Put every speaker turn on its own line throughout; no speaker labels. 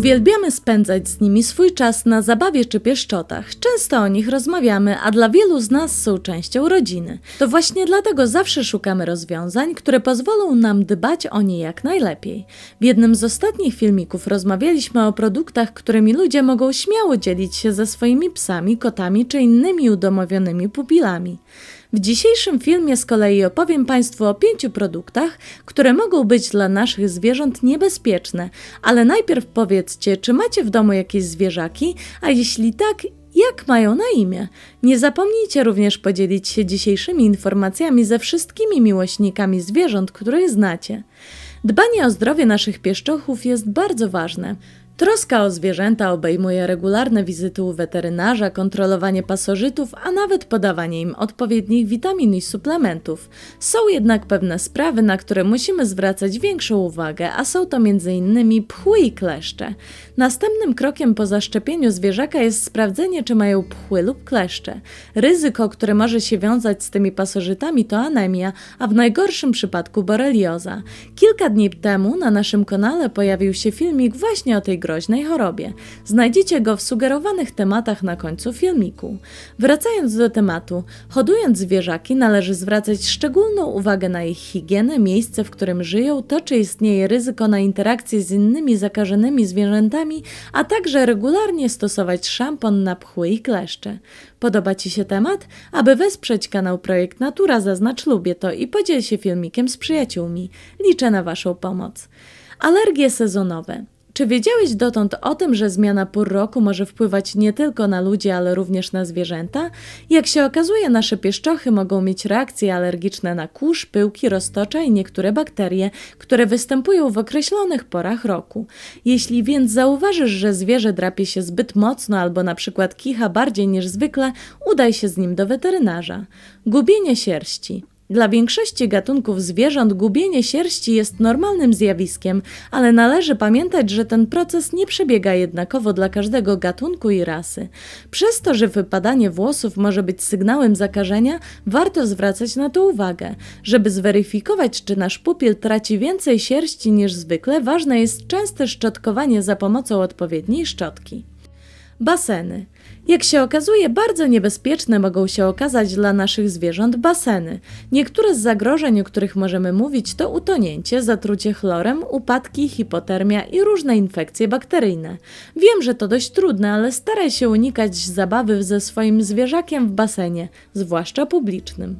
Uwielbiamy spędzać z nimi swój czas na zabawie czy pieszczotach. Często o nich rozmawiamy, a dla wielu z nas są częścią rodziny. To właśnie dlatego zawsze szukamy rozwiązań, które pozwolą nam dbać o nie jak najlepiej. W jednym z ostatnich filmików rozmawialiśmy o produktach, którymi ludzie mogą śmiało dzielić się ze swoimi psami, kotami czy innymi udomowionymi pupilami. W dzisiejszym filmie z kolei opowiem Państwu o pięciu produktach, które mogą być dla naszych zwierząt niebezpieczne, ale najpierw powiedzcie, czy macie w domu jakieś zwierzaki, a jeśli tak, jak mają na imię? Nie zapomnijcie również podzielić się dzisiejszymi informacjami ze wszystkimi miłośnikami zwierząt, których znacie. Dbanie o zdrowie naszych pieszczochów jest bardzo ważne. Troska o zwierzęta obejmuje regularne wizyty u weterynarza, kontrolowanie pasożytów, a nawet podawanie im odpowiednich witamin i suplementów. Są jednak pewne sprawy, na które musimy zwracać większą uwagę, a są to m.in. pchły i kleszcze. Następnym krokiem po zaszczepieniu zwierzaka jest sprawdzenie, czy mają pchły lub kleszcze. Ryzyko, które może się wiązać z tymi pasożytami to anemia, a w najgorszym przypadku borelioza. Kilka dni temu na naszym kanale pojawił się filmik właśnie o tej groźnej chorobie. Znajdziecie go w sugerowanych tematach na końcu filmiku. Wracając do tematu, hodując zwierzaki należy zwracać szczególną uwagę na ich higienę, miejsce, w którym żyją, to czy istnieje ryzyko na interakcję z innymi zakażonymi zwierzętami, a także regularnie stosować szampon na pchły i kleszcze. Podoba Ci się temat? Aby wesprzeć kanał Projekt Natura, zaznacz lubię to i podziel się filmikiem z przyjaciółmi. Liczę na Waszą pomoc. Alergie sezonowe. Czy wiedziałeś dotąd o tym, że zmiana pór roku może wpływać nie tylko na ludzi, ale również na zwierzęta? Jak się okazuje, nasze pieszczochy mogą mieć reakcje alergiczne na kurz, pyłki, roztocza i niektóre bakterie, które występują w określonych porach roku. Jeśli więc zauważysz, że zwierzę drapie się zbyt mocno albo na przykład kicha bardziej niż zwykle, udaj się z nim do weterynarza. Gubienie sierści. Dla większości gatunków zwierząt gubienie sierści jest normalnym zjawiskiem, ale należy pamiętać, że ten proces nie przebiega jednakowo dla każdego gatunku i rasy. Przez to, że wypadanie włosów może być sygnałem zakażenia, warto zwracać na to uwagę. Żeby zweryfikować, czy nasz pupil traci więcej sierści niż zwykle, ważne jest częste szczotkowanie za pomocą odpowiedniej szczotki. Baseny. Jak się okazuje, bardzo niebezpieczne mogą się okazać dla naszych zwierząt baseny. Niektóre z zagrożeń, o których możemy mówić, to utonięcie, zatrucie chlorem, upadki, hipotermia i różne infekcje bakteryjne. Wiem, że to dość trudne, ale staraj się unikać zabawy ze swoim zwierzakiem w basenie, zwłaszcza publicznym.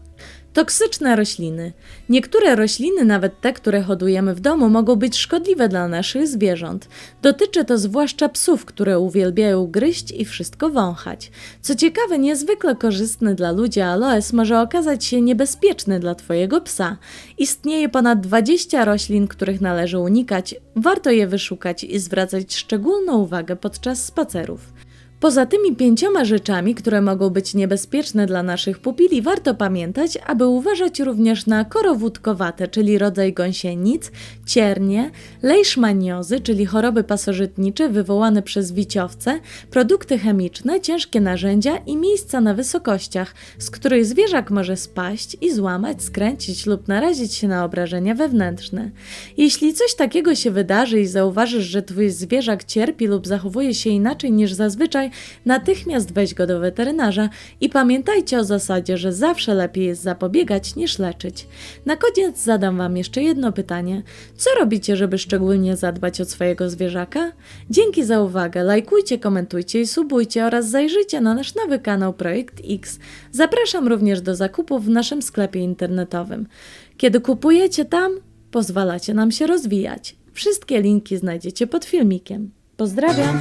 Toksyczne rośliny. Niektóre rośliny, nawet te, które hodujemy w domu, mogą być szkodliwe dla naszych zwierząt. Dotyczy to zwłaszcza psów, które uwielbiają gryźć i wszystko wąchać. Co ciekawe, niezwykle korzystny dla ludzi aloes może okazać się niebezpieczny dla Twojego psa. Istnieje ponad 20 roślin, których należy unikać. Warto je wyszukać i zwracać szczególną uwagę podczas spacerów. Poza tymi pięcioma rzeczami, które mogą być niebezpieczne dla naszych pupili, warto pamiętać, aby uważać również na korowódkowate, czyli rodzaj gąsienic, ciernie, leishmaniozy, czyli choroby pasożytnicze wywołane przez wiciowce, produkty chemiczne, ciężkie narzędzia i miejsca na wysokościach, z których zwierzak może spaść i złamać, skręcić lub narazić się na obrażenia wewnętrzne. Jeśli coś takiego się wydarzy i zauważysz, że twój zwierzak cierpi lub zachowuje się inaczej niż zazwyczaj, natychmiast weź go do weterynarza i pamiętajcie o zasadzie, że zawsze lepiej jest zapobiegać niż leczyć. Na koniec zadam Wam jeszcze jedno pytanie. Co robicie, żeby szczególnie zadbać o swojego zwierzaka? Dzięki za uwagę, lajkujcie, komentujcie i subujcie oraz zajrzyjcie na nasz nowy kanał Projekt X. Zapraszam również do zakupów w naszym sklepie internetowym. Kiedy kupujecie tam, pozwalacie nam się rozwijać. Wszystkie linki znajdziecie pod filmikiem. Pozdrawiam!